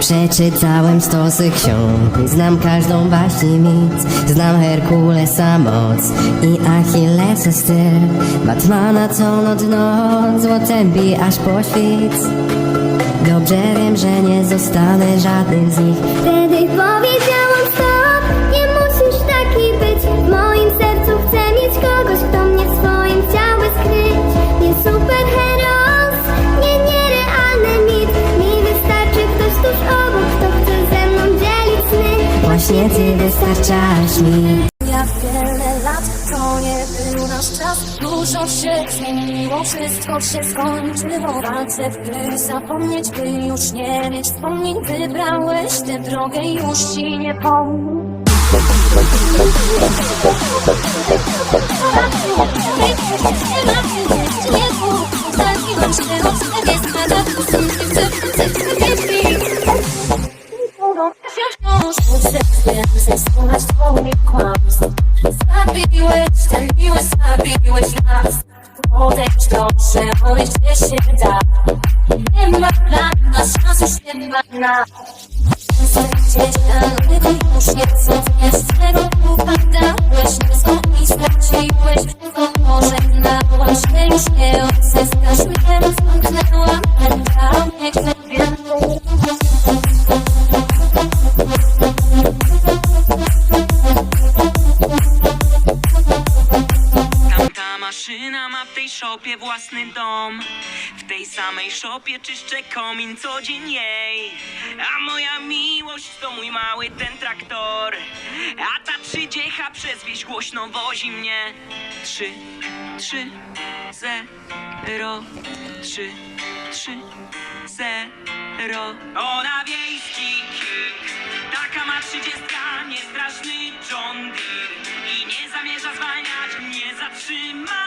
Przeczytałem stosy ksiąg. Znam każdą baśń mit Znam Herkulesa moc I Achillesa styl. Batmana co noc noc Złotem bije aż po świt. Dobrze wiem, że nie zostanę żadnym z nich. Wtedy powiedziałam Właśnie wystarczasz mi. Jak wiele lat to nie był nasz czas. Dużo się zmieniło, wszystko się skończyło Walczę, by zapomnieć, by już nie mieć wspomnień. Wybrałeś tę drogę, już ci nie pomnę Słuchać twoich kłamstw Zabiłeś ten miły, zabiłeś nas Odejdź oj, gdzie się da Nie ma dla nas szans, już nie ma na ludy już nie chcą zjeść tego w tej szopie własny dom. W tej samej szopie czyszczę komin co dzień jej. A moja miłość to mój mały ten traktor. A ta trzydziecha przez wieś głośno wozi mnie. Trzy, trzy, zero Trzy, trzy, zero. Ona wiejski kik. Taka ma trzydziestka, niestraszny John Deere I nie zamierza zwalniać, nie zatrzyma